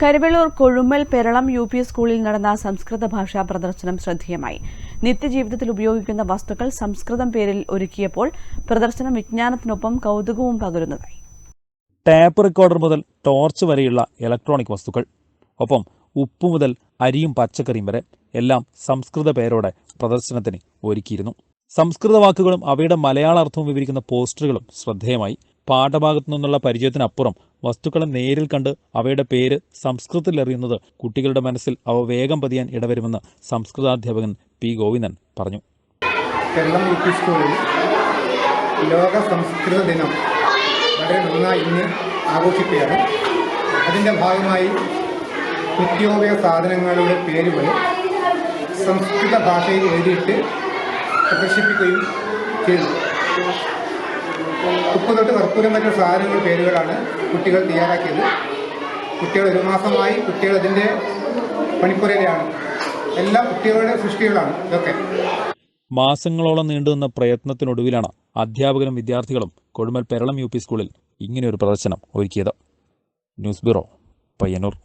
Karuvallur Kozhummal Peralam U P സ്കൂളിൽ നടന്ന സംസ്കൃത ഭാഷാ പ്രദർശനം ശ്രദ്ധേയമായി. നിത്യജീവിതത്തിൽ ഉപയോഗിക്കുന്ന വസ്തുക്കൾ സംസ്കൃതം പേരിൽ ഒരുക്കിയപ്പോൾ പ്രദർശനം വിജ്ഞാനത്തിനൊപ്പം കൗതുകവും പകരുന്നതായി. ടാപ്പ് റെക്കോർഡർ മുതൽ ടോർച്ച് വരെയുള്ള ഇലക്ട്രോണിക് വസ്തുക്കൾ ഒപ്പം ഉപ്പ് മുതൽ അരിയും പച്ചക്കറിയും വരെ എല്ലാം സംസ്കൃത പേരോടെ പ്രദർശനത്തിന് ഒരുക്കിയിരുന്നു. സംസ്കൃത വാക്കുകളും അവയുടെ മലയാള അർത്ഥവും വിവരിക്കുന്ന പോസ്റ്ററുകളും ശ്രദ്ധേയമായി. പാഠഭാഗത്തു നിന്നുള്ള പരിചയത്തിനപ്പുറം വസ്തുക്കളെ നേരിൽ കണ്ട് അവയുടെ പേര് സംസ്കൃതത്തിൽ അറിയുന്നത് കുട്ടികളുടെ മനസ്സിൽ അവ വേഗം പതിയാൻ ഇടവരുമെന്ന് സംസ്കൃതാധ്യാപകൻ പി ഗോവിന്ദൻ പറഞ്ഞു. കേരളം യു സ്കൂളിൽ ലോക സംസ്കൃത ദിനം വളരെ നന്നായി ഇന്ന് ആഘോഷിക്കുകയാണ്. അതിന്റെ ഭാഗമായി നിത്യോപയോഗ സാധനങ്ങളുടെ പേരുകൾ സംസ്കൃത ഭാഷയിൽ എഴുതിയിട്ട് പ്രദർശിപ്പിക്കുകയും ചെയ്തു. ഉപ്പ് തൊട്ട് കർപ്പൂരം വരെയുള്ള സാധനങ്ങൾ പേരുകളാണ് കുട്ടികൾ തയ്യാറാക്കിയത്. കുട്ടികൾ ഒരു മാസമായി കുട്ടികൾ അതിന്റെ പണിപ്പുരയിലാണ്. എല്ലാം കുട്ടികളുടെ സൃഷ്ടികളാണ് ഇതൊക്കെ. മാസങ്ങളോളം നീണ്ടുനിന്ന പ്രയത്നത്തിനൊടുവിലാണ് അധ്യാപകരും വിദ്യാർത്ഥികളും കൊടുമൽ പെരളം യു സ്കൂളിൽ ഇങ്ങനെയൊരു പ്രദർശനം ഒരുക്കിയത്. News bureau Payyannur.